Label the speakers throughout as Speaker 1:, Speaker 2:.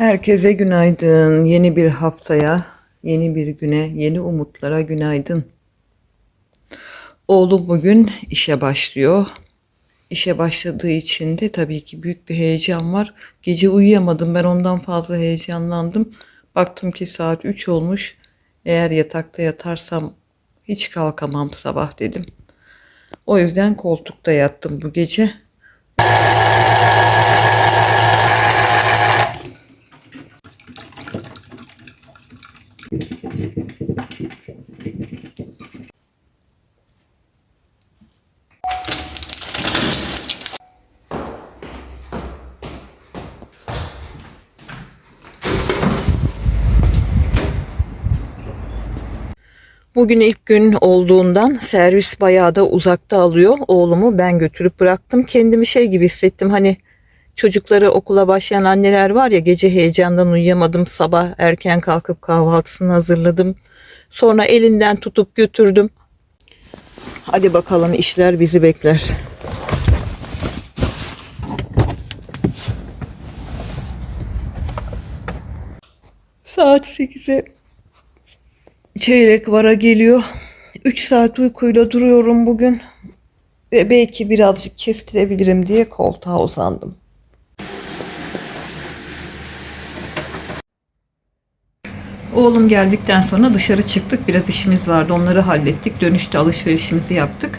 Speaker 1: Herkese günaydın. Yeni bir haftaya, yeni bir güne, yeni umutlara günaydın. Oğlum bugün işe başlıyor. İşe başladığı için de tabii ki büyük bir heyecan var. Gece uyuyamadım. Ben ondan fazla heyecanlandım. Baktım ki saat 3 olmuş. Eğer yatakta yatarsam hiç kalkamam sabah dedim. O yüzden koltukta yattım bu gece. Bugün ilk gün olduğundan servis bayağı da uzakta alıyor. Oğlumu ben götürüp bıraktım. Kendimi şey gibi hissettim hani çocukları okula başlayan anneler var ya gece heyecandan uyuyamadım. Sabah erken kalkıp kahvaltısını hazırladım. Sonra elinden tutup götürdüm. Hadi bakalım işler bizi bekler. Saat 8'e Çeyrek vara geliyor. 3 saat uykuyla duruyorum bugün. Ve belki birazcık kestirebilirim diye koltuğa uzandım. Oğlum geldikten sonra dışarı çıktık. Biraz işimiz vardı. Onları hallettik. Dönüşte alışverişimizi yaptık.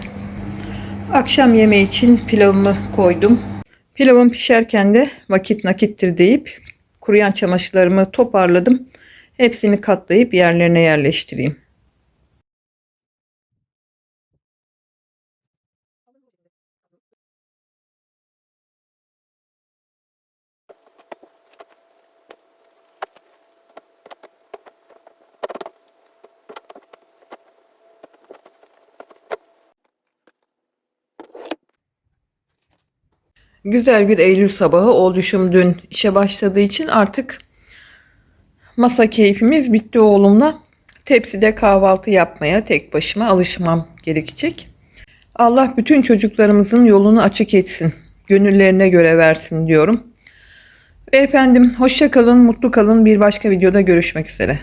Speaker 1: Akşam yemeği için pilavımı koydum. Pilavım pişerken de vakit nakittir deyip kuruyan çamaşırlarımı toparladım. Hepsini katlayıp yerlerine yerleştireyim. Güzel bir Eylül sabahı oluşum dün işe başladığı için artık Masa keyfimiz bitti oğlumla. Tepside kahvaltı yapmaya tek başıma alışmam gerekecek. Allah bütün çocuklarımızın yolunu açık etsin. Gönüllerine göre versin diyorum. Ve efendim hoşça kalın, mutlu kalın. Bir başka videoda görüşmek üzere.